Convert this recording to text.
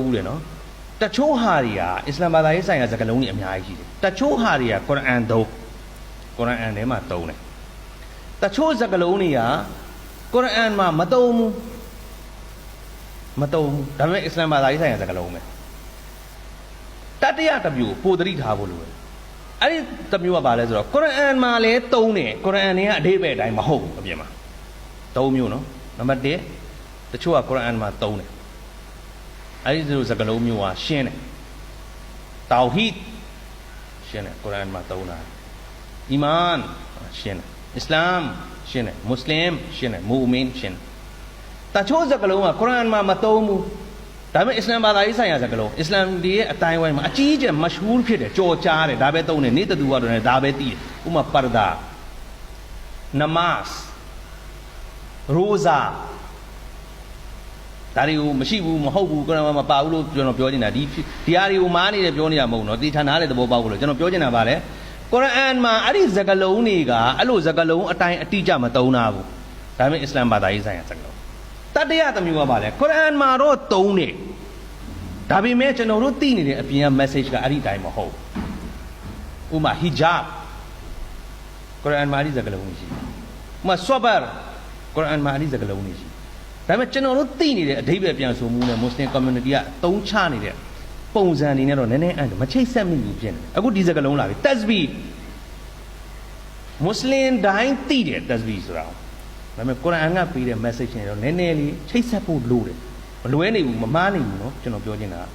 ဘူးလေနော်တချို့ဟာတွေကအစ္စလာမ်ဘာသာရေးဆိုင်ရာစကားလုံးတွေအများကြီးရှိတယ်တချို့ဟာတွေကကုရ်အာန်သုံးကုရ်အာန်ထဲမှာသုံးတယ်တချို့စကားလုံးတွေကကုရ်အာန်မှာမသုံးဘူးမသုံးဘူးဒါပေမဲ့အစ္စလာမ်ဘာသာရေးဆိုင်ရာစကားလုံးပဲတတိယတစ်မျိုးပိုသတိထားဖို့လိုတယ်အဲ့ဒီတစ်မျိုးကဘာလဲဆိုတော့ကုရ်အာန်မှာလည်းသုံးတယ်ကုရ်အာန်တွေကအဓိပ္ပာယ်အတိုင်းမဟုတ်ဘူးအပြင်မှာသုံးမျိုးနော်နံပါတ်1တချို့ကကုရ်အာန်မှာသုံးတယ် အဲ့ဒီလိုစကားလုံးမျိုးဟာရှင်းတယ်တောက်ဟီဒ်ရှင်းတယ်ကုရ်အာန်မှာသုံးတာအီမန်ရှင်းတယ်အစ္စလာမ်ရှင်းတယ်မွတ်စလင်ရှင်းတယ်မူမင်ရှင်းတယ်တချို့စကားလုံးကကုရ်အာန်မှာမသုံးဘူးဒါပေမဲ့အစ္စလာမ်ဘာသာရေးဆိုင်ရာစကားလုံးအစ္စလာမ်ဒီရဲ့အတိုင်းဝိုင်းမှာအကြီးအကျယ်မရှဟူးဖြစ်တယ်ကြော်ကြားတယ်ဒါပဲသုံးတယ်နေ့တတူကတော့လည်းဒါပဲသိတယ်ဥပမာပါရဒါနမတ်ရိုဇာ ဒါတွေကိုမရှိဘူးမဟုတ်ဘူးကျွန်တော်မပါဘူးလို့ကျွန်တော်ပြောနေတာဒီဒီဟာတွေကိုမားနေတယ်ပြောနေတာမဟုတ်တော့တေချာနားတဲ့သဘောပေါက်လို့ကျွန်တော်ပြောနေတာပါလေကုရ်အာန်မှာအဲ့ဒီစကားလုံးတွေကအဲ့လိုစကားလုံးအတိုင်းအတိအကျမသုံးတာဘူးဒါပေမဲ့အစ္စလာမ်ဘာသာရေးဆိုင်ရာစကားလုံးတတရသမျိုးကပါလေကုရ်အာန်မှာတော့သုံးတယ်ဒါပေမဲ့ကျွန်တော်တို့သိနေတဲ့အပြင်က message ကအဲ့ဒီအတိုင်းမဟုတ်ဥမာ hijab ကုရ်အာန်မှာအဲ့ဒီစကားလုံးရှိဥမာ sabr ကုရ်အာန်မှာအဲ့ဒီစကားလုံးရှိ ဒါပေမဲ့ကျွန်တော်တို့သိနေတဲ့အဓိပ္ပာယ်ပြန်ဆိုမှုနဲ့ Muslim community ကတုံးချနေတဲ့ပုံစံအနေနဲ့တော့နည်းနည်းအန်တယ်မချိတ်ဆက်မိဘူးဖြစ်နေတယ်အခုဒီစကားလုံးလာပြီ tasbih Muslim တိုင်းသိတယ် tasbih ဆိုတာဒါပေမဲ့ကုရ်အာန်ကပေးတဲ့ message နဲ့တော့နည်းနည်းလေးချိတ်ဆက်ဖို့လိုတယ်မလွဲနေဘူးမမားနေဘူးเนาะကျွန်တော်ပြောချင်တာက